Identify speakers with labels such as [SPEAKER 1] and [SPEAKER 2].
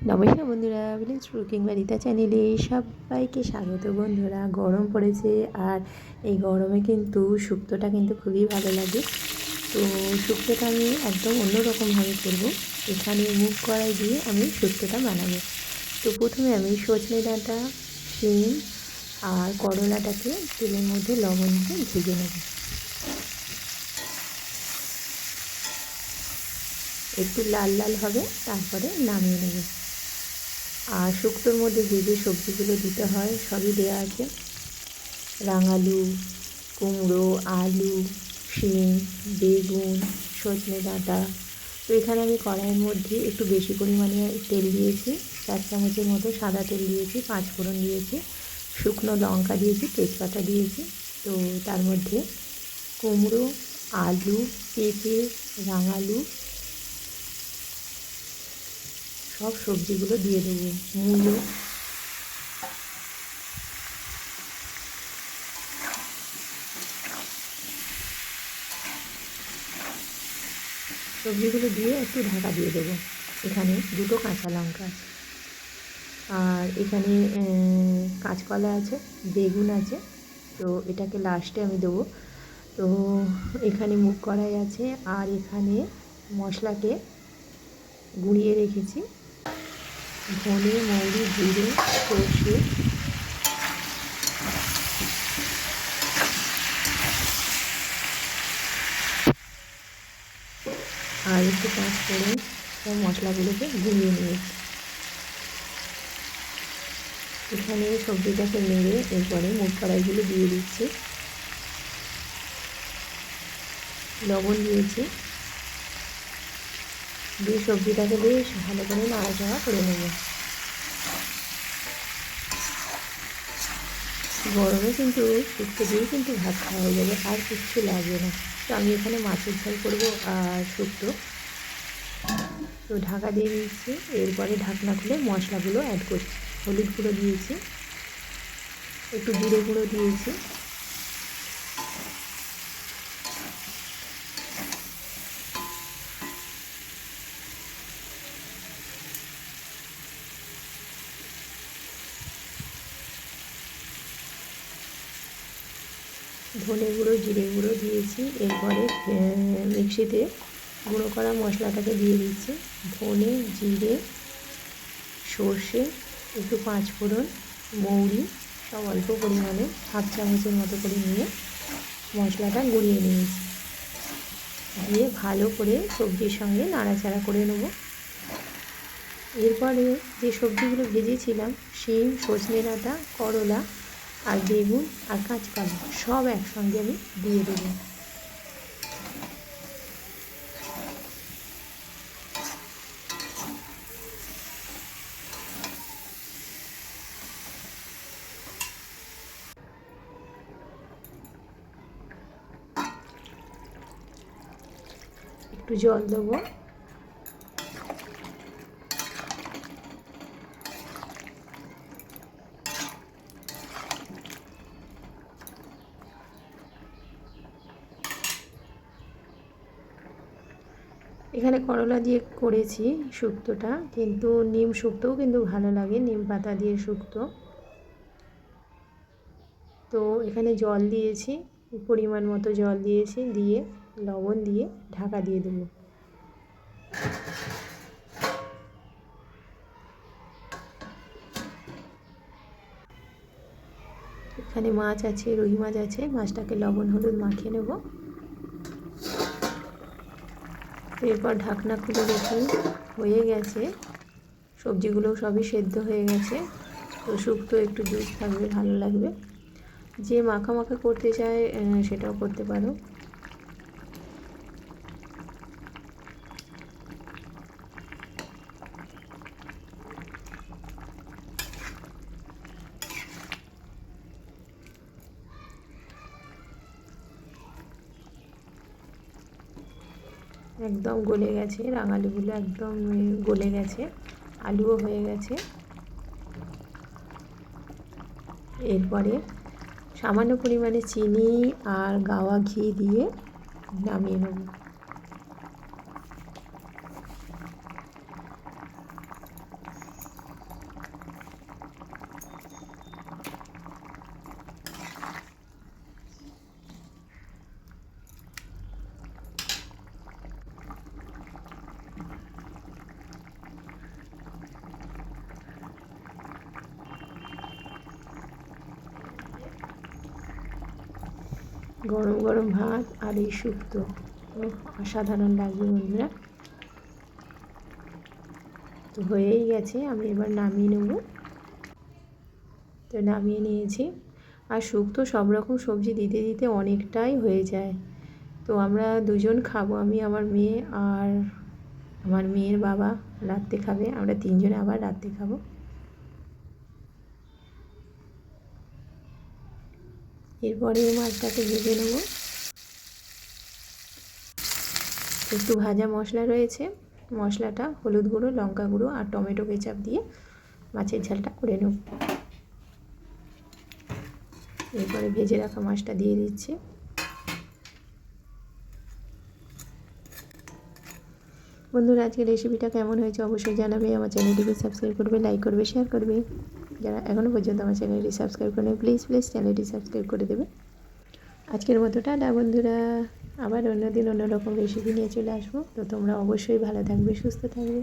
[SPEAKER 1] নমস্কার বন্ধুরা village cooking বাড়িতা চ্যানেলে সবাইকে স্বাগত বন্ধুরা। গরম পড়েছে আর এই গরমে কিন্তু শুক্তোটা কিন্তু খুবই ভালো লাগে। তো শুক্তোটা আমি একদম অন্যরকমভাবে করব। এখানে মুখ কড়াই দিয়ে আমি শুক্তোটা বানাবো। তো প্রথমে আমি সজনে ডাঁটা, শিম আর করলাটাকে তেলের মধ্যে লবণ দিয়ে ভেজে নেব। একটু লাল লাল হবে, তারপরে নামিয়ে নেব। আর শুক্তোর মধ্যে যে যে সবজিগুলো দিতে হয়, সবই দেওয়া আছে। রাঙালু, কুমড়ো, আলু, শিম, বেগুন, সজনে ডাঁটা। তো এখানে আমি কড়াইয়ের মধ্যে একটু বেশি পরিমাণে তেল দিয়েছি। চার চামচের মতো সাদা তেল দিয়েছি, পাঁচ ফোড়ন দিয়েছি। শুকনো লঙ্কা দিয়েছি, তেজপাতা দিয়েছি। তো তার মধ্যে কুমড়ো, আলু, পেঁপে, রাঙালু সব সবজিগুলো দিয়ে দেবো, মূলো। সবজিগুলো দিয়ে একটু ঢাকা দিয়ে দেবো। এখানে দুটো কাঁচা লঙ্কা আর এখানে কাঁচকলা আছে, বেগুন আছে। তো এটাকে লাস্টে আমি দেবো। তো এখানে মুখ কড়াই আছে আর এখানে মশলাকে গুঁড়িয়ে রেখেছি। ধনে মৌরি, জিরে, সর্ষে। আর একটু পাঁচ করে মশলাগুলোকে গুঁড়িয়ে নিয়েছি এখানে সবজিটাকে নেড়ে এরপরে মুখ কড়াইগুলো দিয়ে দিচ্ছি। লবণ দিয়েছি। দিয়ে সবজিটাকে বেশ ভালো করে নাড়াচাড়া করে নেব। গরমে কিন্তু শুক্তো দিয়েই কিন্তু ভাত খাওয়া যাবে, আর কিচ্ছু লাগবে না। তো আমি এখানে মাছের ঝাল করব আর শুক্তো। তো ঢাকা দিয়ে দিয়েছি, এরপরে ঢাকনা খুলে মশলাগুলো অ্যাড করছি। হলুদ গুঁড়ো দিয়েছি, একটু জিরে গুঁড়ো দিয়েছি। ধনে গুঁড়ো, জিরে গুঁড়ো দিয়েছি। এরপরে মিক্সিতে গুঁড়ো করা মশলাটাকে দিয়ে দিচ্ছি। ধনে, জিরে, সর্ষে, একটু পাঁচ ফোড়ন, মৌরি, সব অল্প পরিমাণে, হাফ চামচের মতো করে নিয়ে মশলাটা গুঁড়িয়ে নিয়েছি। দিয়ে ভালো করে সবজির সঙ্গে নাড়াচাড়া করে নেব। এরপরে যে সবজিগুলো ভেজেছিলাম, শিম, সজনে ডাঁটা, করলা আর বেগুন আর কাঁচকলা সব একসঙ্গে আমি দিয়ে দেবো। একটু জল দেবো। এখানে করলা দিয়ে করেছি শুক্তোটা, কিন্তু নিম শুক্তোও কিন্তু ভালো লাগে, নিম পাতা দিয়ে শুক্তো। তো এখানে জল দিয়েছি, পরিমাণ মতো জল দিয়েছি, দিয়ে লবণ দিয়ে ঢাকা দিয়ে দেবো। এখানে মাছ আছে, রুই মাছ আছে, মাছটাকে লবণ, হলুদ মাখিয়ে নেব। এরপর ঢাকনা খুলে দেখি, হয়ে গেছে। সবজিগুলো সবই সেদ্ধ হয়ে গেছে। তো শুক্তো একটু জুস থাকবে, ভালো লাগবে। যে মাখা মাখা করতে চায় সেটাও করতে পারো। একদম গলে গেছে, রাঙালুগুলো একদম গলে গেছে, আলুও হয়ে গেছে। এরপরে সামান্য পরিমাণে চিনি আর গাওয়া ঘি দিয়ে নামিয়ে নেব। গরম গরম ভাত আর এই শুক্তো। অসাধারণ লাগবে বন্ধুরা। তো হয়েই গেছে, আমি এবার নামিয়ে নেব। তো নামিয়ে নিয়েছি। আর শুক্তো সব রকম সবজি দিতে দিতে অনেকটাই হয়ে যায়। তো আমরা দুজন খাব, আমি, আমার মেয়ে আর আমার মেয়ের বাবা রাত্রে খাবে, আমরা তিনজনে আবার রাত্রে খাব। এরপরে মাছটাকে ভেজে নেব। একটু ভাজা মশলা রয়েছে। মশলাটা হলুদ গুঁড়ো, লঙ্কা গুঁড়ো আর টমেটো কেচাপ দিয়ে মাছের ঝালটা করে নেব। এরপরে ভেজে রাখা মাছটা দিয়ে দিচ্ছি। বন্ধুরা, আজকের রেসিপিটা কেমন হয়েছে অবশ্যই জানাবে। আমার চ্যানেলটিকে সাবস্ক্রাইব করবে, লাইক করবে শেয়ার করবে। যারা এখনও পর্যন্ত আমার চ্যানেলটি সাবস্ক্রাইব করেন প্লিজ প্লিজ চ্যানেলটি সাবস্ক্রাইব করে দেবে আজকের মতো টাটা বন্ধুরা। আবার অন্যদিন অন্যরকম রেসিপি নিয়ে চলে আসব। তো তোমরা অবশ্যই ভালো থাকবে, সুস্থ থাকবে।